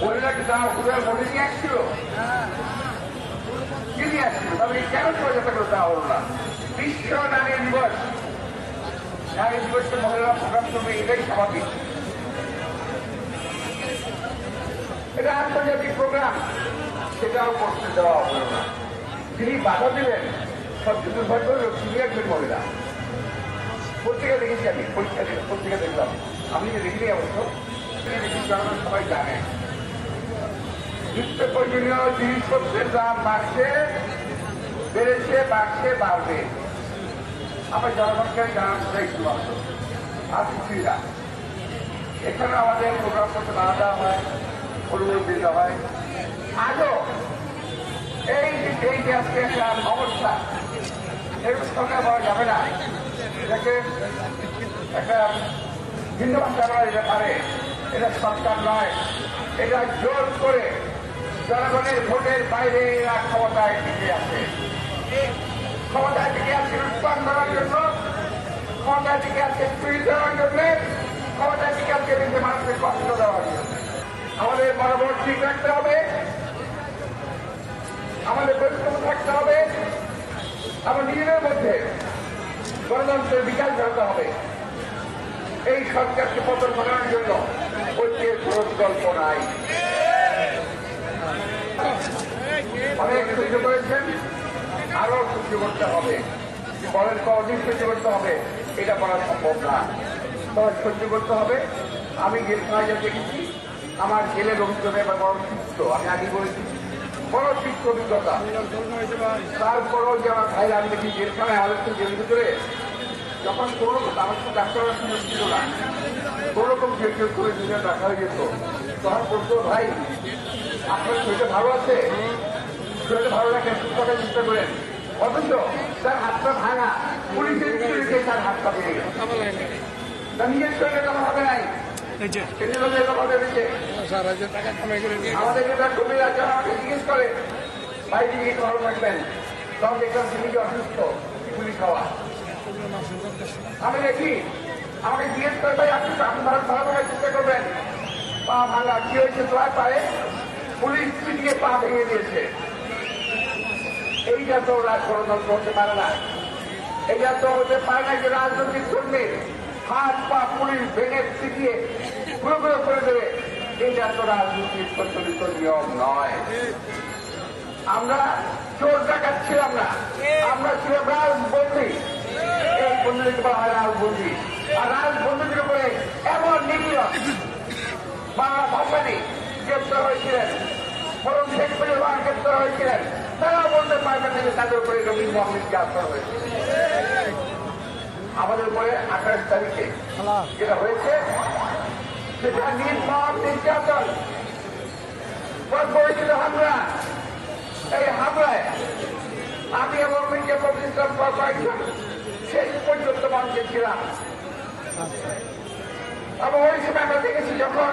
মহিলাকে তারা হুদার মনে নিয়ে আসছিল কি নিয়ে আসছিল তবে কেন শোভাযাত্রা করে দেওয়া হলো না বিশ্ব নারী এটাই স্বাভাবিক এটা আন্তর্জাতিক প্রোগ্রাম সেটাও করতে দেওয়া হলো না তিনি বাধা দিলেন সবচেয়ে দুর্ভাগ্য তিনি একজন মহিলা পত্রিকা দেখেছি আমি পরীক্ষা পত্রিকা দেখলাম আমি যে দেখিনি অবশ্য দেখি সবাই জানে নিত্য প্রয়োজনীয় জিনিসপত্রের দাম বাড়ছে, বেড়েছে, বাড়ছে, বাড়বে। আমার জনগণকে জানানো চাই শুধুমাত্র। আর না। এখানে আমাদের প্রোগ্রাম করতে বাধা দেওয়া হয়, অনুমোদন দিতে হয়। আজও এই এই যে আজকে একটা অবস্থা এরকম সরকার পাওয়া যাবে না। এটাকে একটা ভিন্ন ভাষা যেতে পারে। এটা সরকার নয়, এটা জোর করে জনগণের ভোটের বাইরে এরা ক্ষমতায় টিকে আছে। ক্ষমতায় টিকে আছে উৎপাদ করার জন্য, ক্ষমতায় টিকে আছে দেওয়ার জন্য, ক্ষমতায় টিকে আছে নিজে মানুষের কষ্ট দেওয়ার জন্য। আমাদের বরাবর ঠিক রাখতে হবে। আমাদের পরিশ্রম থাকতে হবে। আমার নিজেদের মধ্যে গণতন্ত্রের বিকাশ ঘটাতে হবে। এই সরকারকে পতন ঘটানোর জন্য ঐক্যের নাই। অনেক সহ্য করেছেন, আরও সহ্য করতে হবে। বলেন কদিন সহ্য করতে হবে? এটা করা সম্ভব না। তবে সহ্য করতে হবে। আমি জেলখানায় দেখেছি, আমার জেলের অভিজ্ঞতা এবার বড় তিক্ত আমি আগে বলেছি। বড় তিক্ত অভিজ্ঞতা। তারপরেও যে আমার ভাইরা, আমি দেখি জেলখানায় আলোচনা জেল ভিতরে, যখন কোনো আমার তো ডাক্তারের ছিল না, কোনো রকম কেউ কেউ করে দুজন রাখা হয়ে যেত, তখন বলতো, ভাই, আপনার শরীরটা ভালো আছে? শরীরটা ভালো রাখেন সুস্থ থাকার চেষ্টা করেন। অথচ তার হাতটা ভাঙা পুলিশের ভিতরে তার হাতটা ভেঙে গেল তার নিজের শরীরে কোনো হবে নাই। এই যে। সেটা হলো এরকম হবে বেঁচে সার হাজার টাকা কামাই করে নিয়ে আমাদের যেটা কবির আছে আমাকে জিজ্ঞেস করে ভাই দিদি ভালো রাখবেন? তখন দেখলাম তিনি যে অসুস্থ গুলি খাওয়া আমি দেখি আমাকে জিজ্ঞেস করে ভাই আপনি আপনি ভালো ভালো থাকার চেষ্টা করবেন। পা ভাঙা কি হয়েছে? তোমার পায়ে পুলিশ পিটিয়ে পা ভেঙে দিয়েছে। এইটা তো ওরা গণতন্ত্র হতে পারে না। এইটা তো হতে পারে না যে রাজনৈতিক কর্মী হাত পা পুলিশ ভেঙে গুঁড়ো গুঁড়ো করে দেবে। এইটা তো রাজনীতির প্রচলিত নিয়ম নয়। আমরা চোর ডাকাত ছিলাম না। আমরা ছিলাম রাজবন্দী। এই বন্ধুদেরকে বলা হয় রাজবন্দী। আর রাজবন্দীদের উপরে এমন নিপীড়ন বাংলা ভাষাটি গ্রেপ্তার হয়েছিলেন। বরং শেখ মুজিবুর গ্রেপ্তার হয়েছিলেন। তারা বলতে পারবেন না যে তাদের উপরে রবীন্দ্র মোহাম্মদ গ্রেপ্তার হয়েছে? আমাদের উপরে আঠাশ তারিখে যেটা হয়েছে সেটা নির্মম নির্যাতন করেছিল হামলা। এই হামলায় আমি এবং মির্জা প্রতিষ্ঠান কয়েকজন শেষ পর্যন্ত মানুষের ছিলাম। এবং ওই সময় আমরা দেখেছি যখন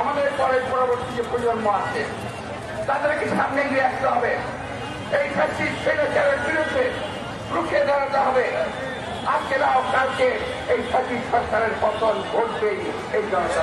আমাদের পরের পরবর্তী যে প্রজন্ম আছে, তাদেরকে সামনে নিয়ে আসতে হবে। এই ফ্যাক্টরি ছেলেচারের বিরুদ্ধে রুখে দাঁড়াতে হবে। আজকে রাও কালকে এই ফ্যাক্টরি সরকারের পতন ঘটবেই এই জনতা